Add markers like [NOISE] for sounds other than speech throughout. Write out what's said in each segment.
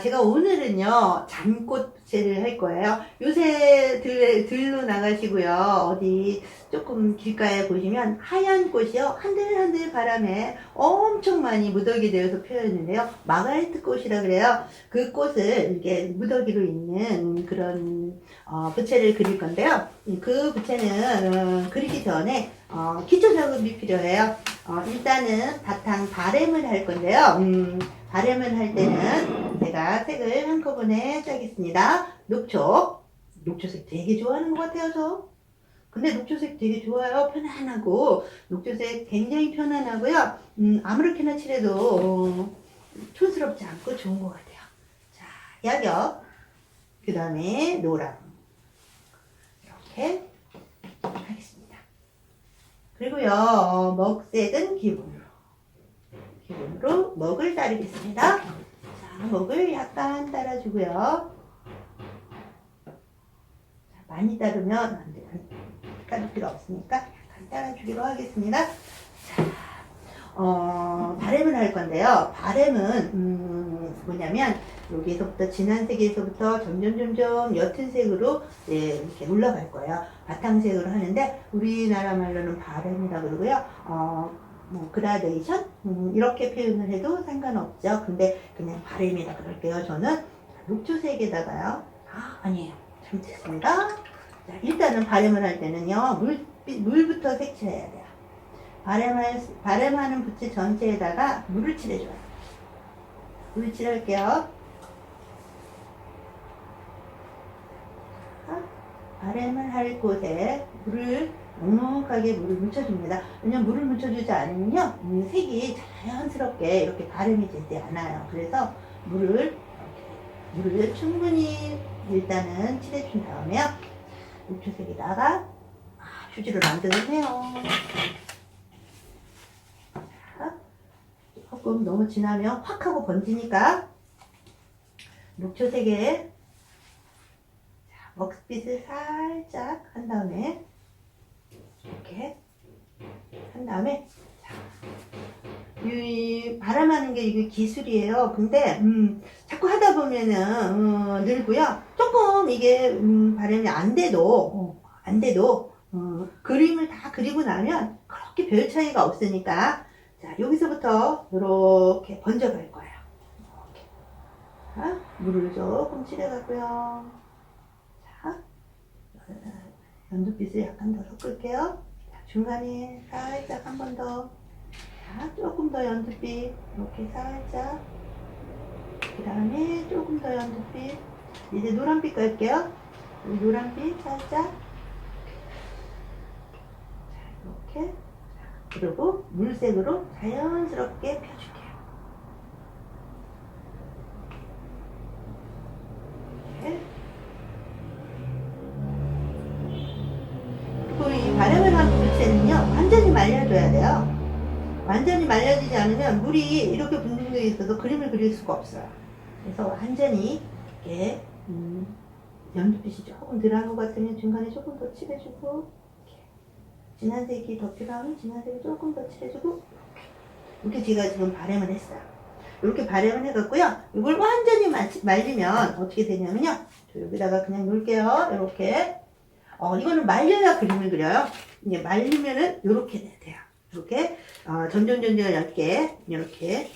자, 제가 오늘은요, 부채를 할 거예요. 요새 들, 들로 나가시고요. 어디 조금 길가에 보시면 하얀 꽃이요. 한들한들 바람에 엄청 많이 무더기 되어서 피었는데요. 마가레트 꽃이라 그래요. 그 꽃을 이렇게 무더기로 있는 그런 어, 부채를 그릴 건데요. 그 부채는 어, 그리기 전에 어, 기초 작업이 필요해요. 어, 일단은 바탕 바램을 할 건데요. 음, 바램을 할 때는 제가 색을 한꺼번에 짜겠습니다. 녹초. 녹초색 되게 좋아하는 것 같아요, 저. 근데 녹초색 되게 좋아요. 편안하고. 녹초색 굉장히 편안하고요. 음, 아무렇게나 칠해도 어, 촌스럽지 않고 좋은 것 같아요. 자, 야경. 그 다음에 노랑. 이렇게 하겠습니다. 그리고요, 어, 먹색은 기본으로. 기본으로 먹을 따르겠습니다. 자, 먹을 약간 따라주고요. 자, 많이 따르면 안 돼요. 따를 필요 없으니까 약간 따라주기로 하겠습니다. 자, 어, 바램을 할 건데요. 바램은, 음, 뭐냐면, 여기서부터, 진한 색에서부터 점점, 점점 옅은 색으로, 예, 이렇게 올라갈 거예요. 바탕색으로 하는데, 우리나라 말로는 바램이라 그러고요. 어, 뭐, 그라데이션? 음, 이렇게 표현을 해도 상관없죠. 근데 그냥 바램이라 그럴게요. 저는 녹초색에다가요. 아, 아니에요. 잘못했습니다. 자, 일단은 바램을 할 때는요, 물, 물부터 색칠해야 돼요. 바램할, 바램하는 부채 전체에다가 물을 칠해줘요. 물을 칠할게요. 자, 바램을 할 곳에 물을 넉넉하게 물을 묻혀줍니다. 왜냐면 물을 묻혀주지 않으면요, 음, 색이 자연스럽게 이렇게 바램이 되지 않아요. 그래서 물을, 물을 충분히 일단은 칠해준 다음에요. 녹초색에다가 아, 휴지를. 자, 조금 너무 진하면 확 하고 번지니까 녹초색에 자, 먹빛을 살짝 한 다음에 이렇게 한 다음에 자, 이 바람하는 게 이게 기술이에요. 근데 음, 자꾸 하다 보면은 어, 늘고요. 조금 이게 음, 바람이 안 돼도 어, 안 돼도 어, 그림을 다 그리고 나면 그렇게 별 차이가 없으니까 자 여기서부터 이렇게 번져갈 거예요. 자, 물을 조금 칠해가고요. 자 연두빛을 약간 더 섞을게요. 자, 중간에 살짝 한 번 더. 자, 조금 더 연두빛. 이렇게 살짝. 그 다음에 조금 더 연두빛. 이제 노란빛 갈게요. 이 노란빛 살짝. 자, 이렇게. 자, 그리고 물색으로 자연스럽게 펴줄게요. 않으면 물이 이렇게 분등되어 있어서 그림을 그릴 수가 없어요. 그래서 완전히 이렇게 음, 연두빛이 조금 덜한 것 같으면 중간에 조금 더 칠해주고 이렇게 진한 색이 더 필요하면 진한 색을 조금 더 칠해주고 이렇게, 제가 지금 바램을 했어요. 이렇게 바램을 해갖고요. 이걸 완전히 말, 말리면 어떻게 되냐면요. 저 여기다가 그냥 놓을게요. 이렇게 어, 이거는 말려야 그림을 그려요. 이제 말리면은 이렇게 돼요. 이렇게 어, 전전전전 얇게 이렇게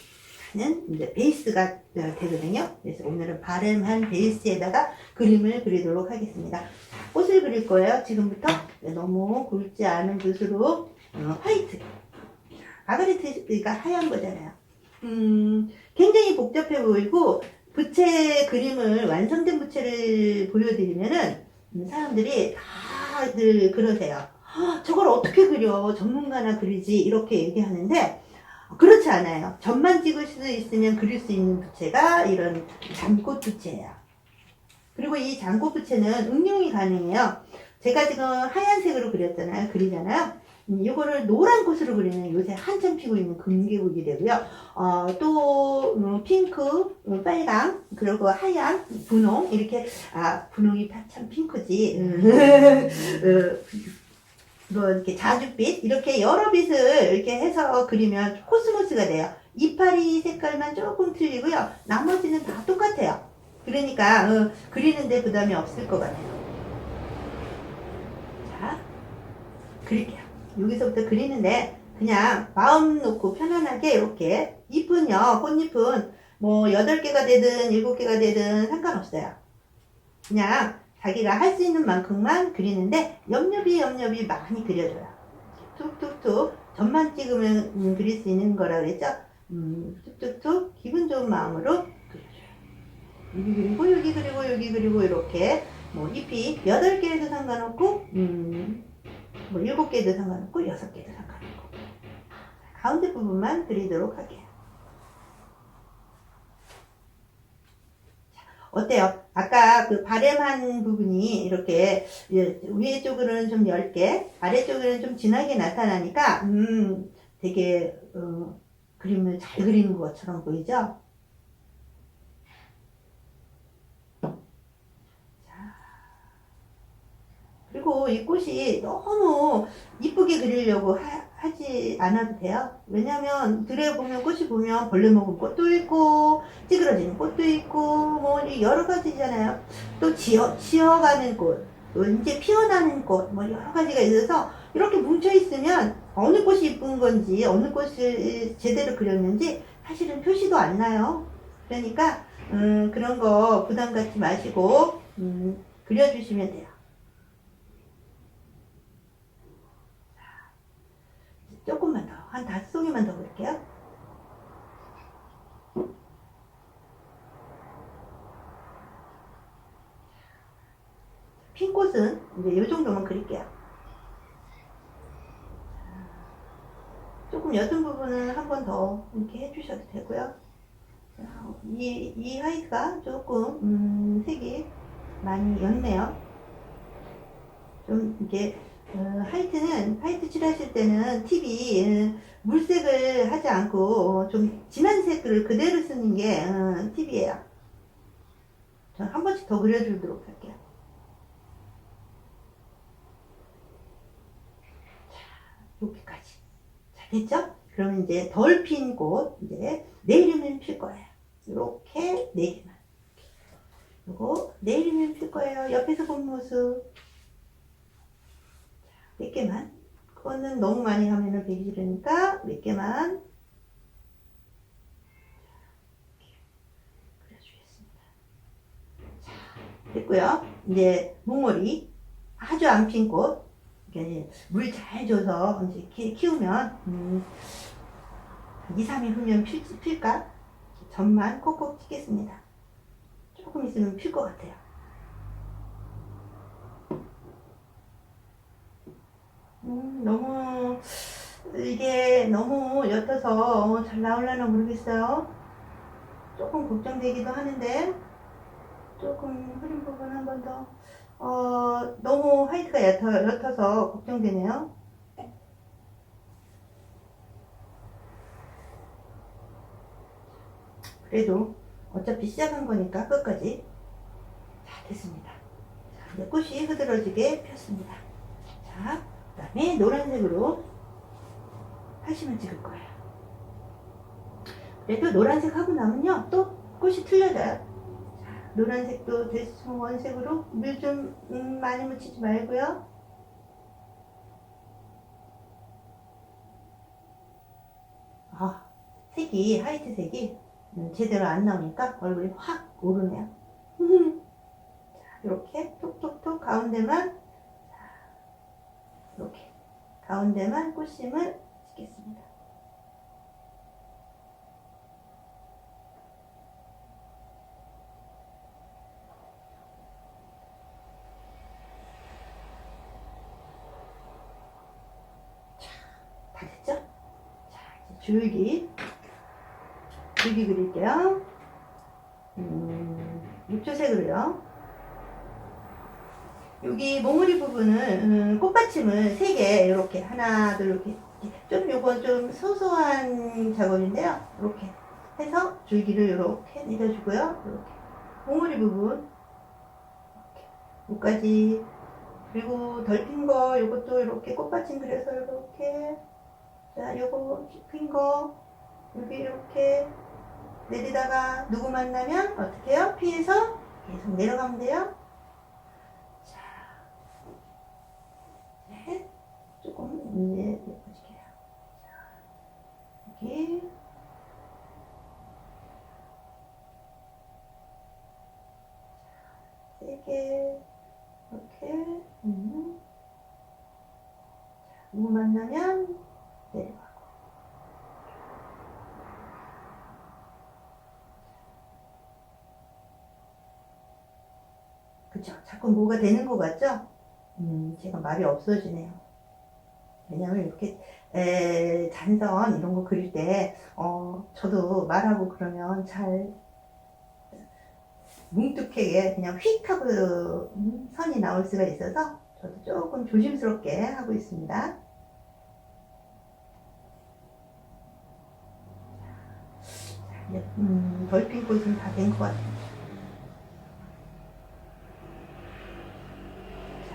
하는 이제 베이스가 되거든요. 그래서 오늘은 바램한 베이스에다가 그림을 그리도록 하겠습니다. 자, 꽃을 그릴 거예요. 지금부터 너무 굵지 않은 붓으로 어, 화이트. 마가리트가 하얀 거잖아요. 음, 굉장히 복잡해 보이고 부채 그림을 완성된 부채를 보여드리면은 음, 사람들이 다들 그러세요. "아, 저걸 어떻게 그려? 전문가나 그리지? 이렇게 얘기하는데 그렇지 않아요. 점만 찍을 수 있으면 그릴 수 있는 부채가 이런 잠꽃 부채예요. 그리고 이 잠꽃 부채는 응용이 가능해요. 제가 지금 하얀색으로 그렸잖아요. 그리잖아요. 음, 이거를 노란 꽃으로 그리면 요새 한참 피고 있는 금계국이 되고요. 어, 또 음, 핑크, 음, 빨강, 그리고 하얀, 분홍 이렇게 아 분홍이 참 핑크지. 음. [LAUGHS] 이렇게 자줏빛 이렇게 여러 빛을 이렇게 해서 그리면 코스모스가 돼요. 이파리 색깔만 조금 틀리고요. 나머지는 다 똑같아요. 그러니까 어, 그리는데 부담이 없을 것 같아요. 자, 그릴게요. 여기서부터 그리는데 그냥 마음 놓고 편안하게 이렇게 잎은요, 꽃잎은 뭐 8개가 되든 7개가 되든 상관없어요. 그냥 자기가 할 수 있는 만큼만 그리는데 옆옆이 옆옆이 많이 그려줘요. 툭툭툭 점만 찍으면 음, 그릴 수 있는 거라 그랬죠? 음, 툭툭툭 기분 좋은 마음으로 그려줘요. 여기 그리고 여기 그리고 여기 그리고 이렇게 뭐 잎이 8개에도 상관없고 음, 뭐 7개도 상관없고 6개도 상관없고 가운데 부분만 그리도록 할게요. 어때요? 아까 그 바램한 부분이 이렇게 예, 위에 쪽으로는 좀 얇게 아래 쪽으로는 좀 진하게 나타나니까 음 되게 어, 그림을 잘 그리는 것처럼 보이죠? 그리고 이 꽃이 너무 이쁘게 그리려고 하, 지 않아도 돼요. 왜냐면 들에 보면 꽃이 보면 벌레 먹은 꽃도 있고 찌그러지는 꽃도 있고 뭐 여러 가지잖아요. 또 지어 지어가는 꽃, 또 이제 피어나는 꽃, 뭐 여러 가지가 있어서 이렇게 뭉쳐 있으면 어느 꽃이 이쁜 건지 어느 꽃을 제대로 그렸는지 사실은 표시도 안 나요. 그러니까 음, 그런 거 부담 갖지 마시고 음, 그려주시면 돼요. 조금만 더, 한 다섯 송이만 더 그릴게요. 핀 꽃은 이제 이 정도만 그릴게요. 조금 옅은 부분은 한 번 더 이렇게 해주셔도 되고요. 이, 이 하이가 조금, 음, 색이 많이 옅네요. 좀 이게 어, 하이트는 하이트 칠하실 때는 팁이 어, 물색을 하지 않고 어, 좀 진한 색을 그대로 쓰는 게 어, 팁이에요. 전한 번씩 더 그려주도록 할게요. 자, 여기까지. 자, 됐죠? 그러면 이제 덜 핀 곳, 이제 내일이면 필 거예요. 이렇게 네 개만. 요거 내일이면 필 거예요. 옆에서 본 모습. 몇 개만. 그거는 너무 많이 하면은 배기 싫으니까 몇 개만. 그려주겠습니다. 자, 됐고요. 이제 목머리 아주 안 핀 꽃. 물 잘 줘서 이제 키, 키우면 음, 2, 3일 후면 필, 필까? 점만 꼭꼭 찍겠습니다. 조금 있으면 필 것 같아요. 음, 너무 이게 너무 옅어서 잘 나올려나 모르겠어요. 조금 걱정되기도 하는데 조금 흐린 부분 한 번 더. 어, 너무 화이트가 옅어, 옅어서 걱정되네요. 그래도 어차피 시작한 거니까 끝까지 자 됐습니다. 자, 이제 꽃이 흐드러지게 폈습니다. 자, 그 다음에 노란색으로 하시면 찍을 거예요. 그래도 노란색 하고 나면요 또 꽃이 틀려져요. 자, 노란색도 대충 원색으로 물좀 음, 많이 묻히지 말고요. 아 색이 하이트 색이 음, 제대로 안 나오니까 얼굴이 확 오르네요. [LAUGHS] 자, 이렇게 톡톡톡 가운데만 이렇게 가운데만 꽃심을 찍겠습니다. 자, 다 됐죠? 자, 이제 줄기. 줄기 그릴게요. 음, 육조색으로요. 여기 몽우리 부분은 음, 꽃받침을 3개 이렇게 하나 둘 이렇게 좀 요건 좀 소소한 작업인데요. 이렇게 해서 줄기를 이렇게 내려주고요. 이렇게. 몽우리 부분. 여기까지. 그리고 덜핀거 요것도 이렇게 꽃받침 그려서 이렇게 자 요거 핀거 여기 이렇게 내리다가 누구 만나면 어떻게 해요? 피해서 계속 내려가면 돼요. 자, 네, 조금 이제 예뻐지게요. 자, 여기 세게 이렇게 음. 자, 누구 만나면 내려가고 그쵸 자꾸 뭐가 되는 것 같죠? 음 제가 말이 없어지네요 왜냐면 이렇게 에, 단선 이런 거 그릴 때 어, 저도 말하고 그러면 잘 뭉툭하게 그냥 휙 하고 음, 선이 나올 수가 있어서 저도 조금 조심스럽게 하고 있습니다. 자, 음, 벌핀 꽃은 다 된 것 같아요. 자,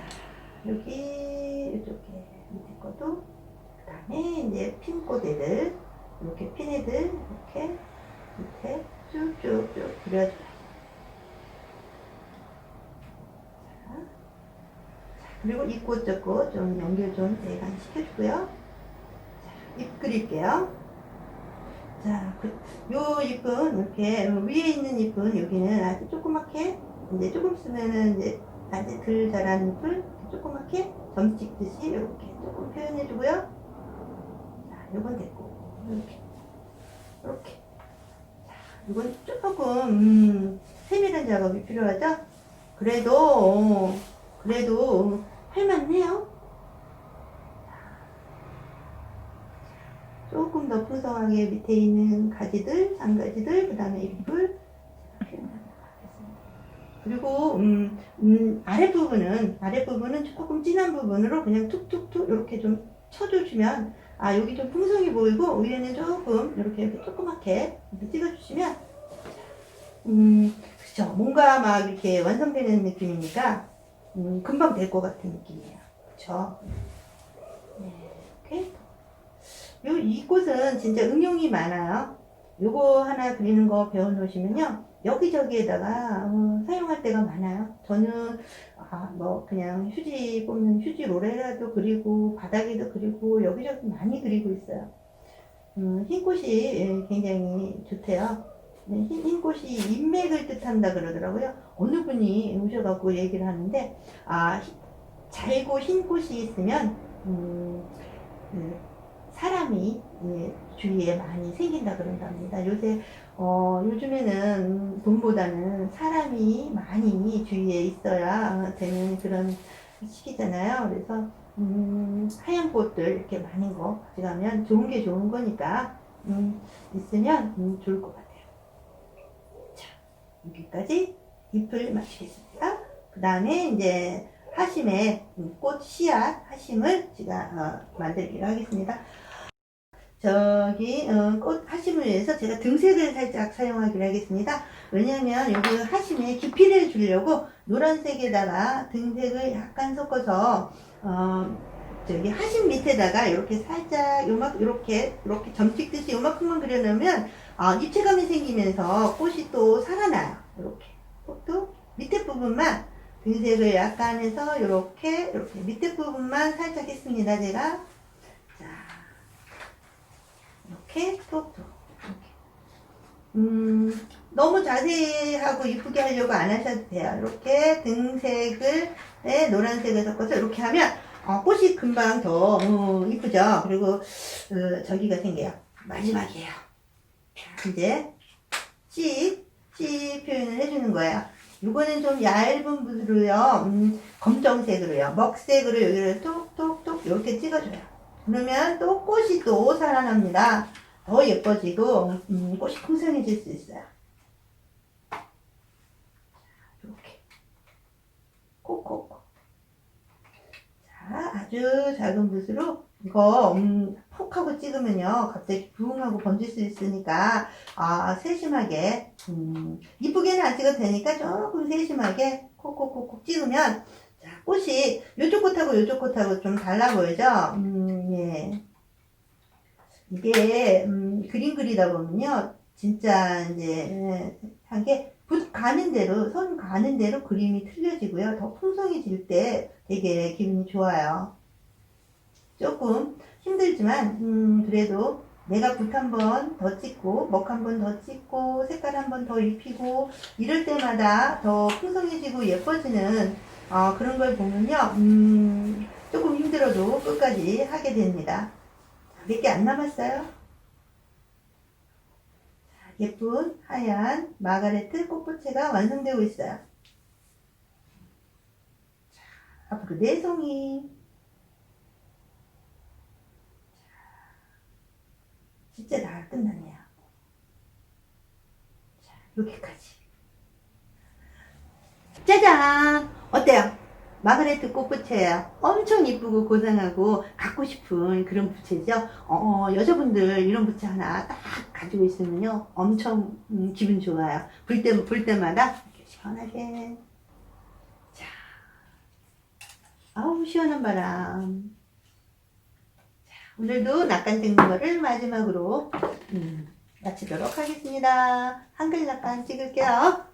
여기 이쪽에 밑에 것도 그 다음에 이제 핀 꽃애들 이렇게 핀 애들 이렇게 밑에 쭉쭉쭉 그려줘요. 그리고 이꽃저꽃좀 연결 좀 대간 시켜주고요. 자, 잎 그릴게요. 자, 그, 요 잎은 이렇게 위에 있는 잎은 여기는 아주 조그맣게 이제 조금 쓰면은 이제 아주 덜 자란 잎을 조그맣게 점 찍듯이 이렇게 조금 표현해주고요. 자, 요건 됐고 이렇게 이렇게 자, 이건 조금 음, 세밀한 작업이 필요하죠. 그래도 그래도 할만해요. 조금 더 풍성하게 밑에 있는 가지들, 잔가지들, 그 다음에 잎을 표현하도록 하겠습니다. 그리고 음, 음, 아랫부분은 아랫부분은 조금 진한 부분으로 그냥 툭툭툭 이렇게 좀 쳐주시면 아 여기 좀 풍성해 보이고 위에는 조금 이렇게, 이렇게 조그맣게 이렇게 찍어주시면 음 그쵸 뭔가 막 이렇게 완성되는 느낌이니까 음, 금방 될 것 같은 느낌이에요. 그쵸? 네, 이렇게. 요, 이 꽃은 진짜 응용이 많아요. 요거 하나 그리는 거 배워놓으시면요. 여기저기에다가 어, 사용할 때가 많아요. 저는 아, 뭐 그냥 휴지 뽑는 휴지 롤에라도 그리고 바닥에도 그리고 여기저기 많이 그리고 있어요. 음, 흰 꽃이 예, 굉장히 좋대요. 네, 흰, 흰 꽃이 인맥을 뜻한다 그러더라고요. 어느 분이 오셔갖고 얘기를 하는데, 아, 히- 잘고 흰 꽃이 있으면, 음, 그 사람이 예, 주위에 많이 생긴다 그런답니다. 요새, 어, 요즘에는 돈보다는 사람이 많이 주위에 있어야 되는 그런 시기잖아요. 그래서, 음, 하얀 꽃들 이렇게 많은 거 가져가면 좋은 게 좋은 거니까, 음, 있으면 음, 좋을 것 같아요. 여기까지 잎을 맞추겠습니다. 그 다음에 이제 하심의 꽃 씨앗 하심을 제가 어, 만들기로 하겠습니다. 저기 어, 꽃 하심을 위해서 제가 등색을 살짝 사용하기로 하겠습니다. 왜냐하면 여기 하심에 깊이를 주려고 노란색에다가 등색을 약간 섞어서 어, 저기 하심 밑에다가 이렇게 살짝 요막 이렇게 이렇게 점 찍듯이 요만큼만 그려놓으면 아, 입체감이 생기면서 꽃이 또 살아나요. 이렇게 꽃도 밑에 부분만 등색을 약간 해서 이렇게 이렇게 밑에 부분만 살짝 했습니다. 제가 자 이렇게 톡톡 이렇게 음 너무 자세히 하고 이쁘게 하려고 안 하셔도 돼요. 이렇게 등색을 네, 노란색을 섞어서 이렇게 하면 어, 꽃이 금방 더 어, 이쁘죠. 그리고 어, 저기가 생겨요. 마지막이에요. 이제 C, C 표현을 해주는 거예요. 이거는 좀 얇은 붓으로요, 음, 검정색으로요, 먹색으로 여기를 톡톡톡 이렇게 찍어줘요. 그러면 또 꽃이 또 살아납니다. 더 예뻐지고 음, 꽃이 풍성해질 수 있어요. 이렇게 콕콕콕. 자, 아주 작은 붓으로 이거 음, 푹 하고 찍으면요 갑자기 부흥하고 번질 수 있으니까 아 세심하게 음, 이쁘게는 안 찍어도 되니까 조금 세심하게 콕콕콕콕 찍으면 자 꽃이 요쪽 꽃하고 요쪽 꽃하고 좀 달라 보이죠 음, 예. 이게 음, 그림 그리다 보면요 진짜 이제 한게 붓 가는 대로 손 가는 대로 그림이 틀려지고요. 더 풍성해질 때 되게 기분이 좋아요. 조금 힘들지만 음, 그래도 내가 붓 한 번 더 찍고 먹 한 번 더 찍고 색깔 한 번 더 입히고 이럴 때마다 더 풍성해지고 예뻐지는 어, 그런 걸 보면요 음, 조금 힘들어도 끝까지 하게 됩니다 몇 개 안 남았어요. 자, 예쁜 하얀 마가레트 꽃부채가 완성되고 있어요. 자, 앞으로 네 송이. 자, 진짜 다 끝났네요. 자, 여기까지. 짜잔! 어때요? 마그레트 꽃부채예요. 엄청 이쁘고 고상하고 갖고 싶은 그런 부채죠. 어, 어, 여자분들 이런 부채 하나 딱 가지고 있으면요, 엄청 음, 기분 좋아요. 불 때, 불 때마다 이렇게 시원하게. 자, 아우 시원한 바람. 자, 오늘도 낙간 찍는 거를 마지막으로 음, 마치도록 하겠습니다. 한글 낙간 찍을게요.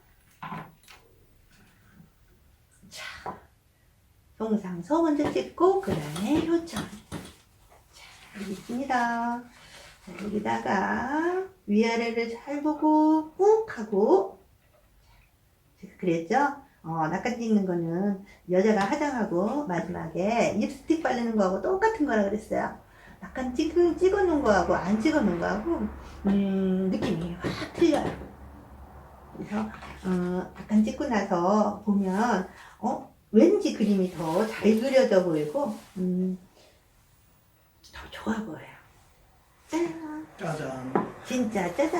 동상서 먼저 찍고 그 다음에 효천 자 여기 있습니다. 자, 여기다가 위아래를 잘 보고 꾹 하고. 그랬죠? 어, 낙간 찍는 거는 여자가 화장하고 마지막에 립스틱 바르는 거하고 똑같은 거라 그랬어요. 낙간 찍, 찍어 놓은 거하고 안 찍어 놓은 거하고 음, 느낌이 확 틀려요. 그래서 어, 낙간 찍고 나서 보면 어 왠지 그림이 더 잘 그려져 보이고 음, 더 좋아 보여요. 짠! 짜잔. 진짜 짜잔!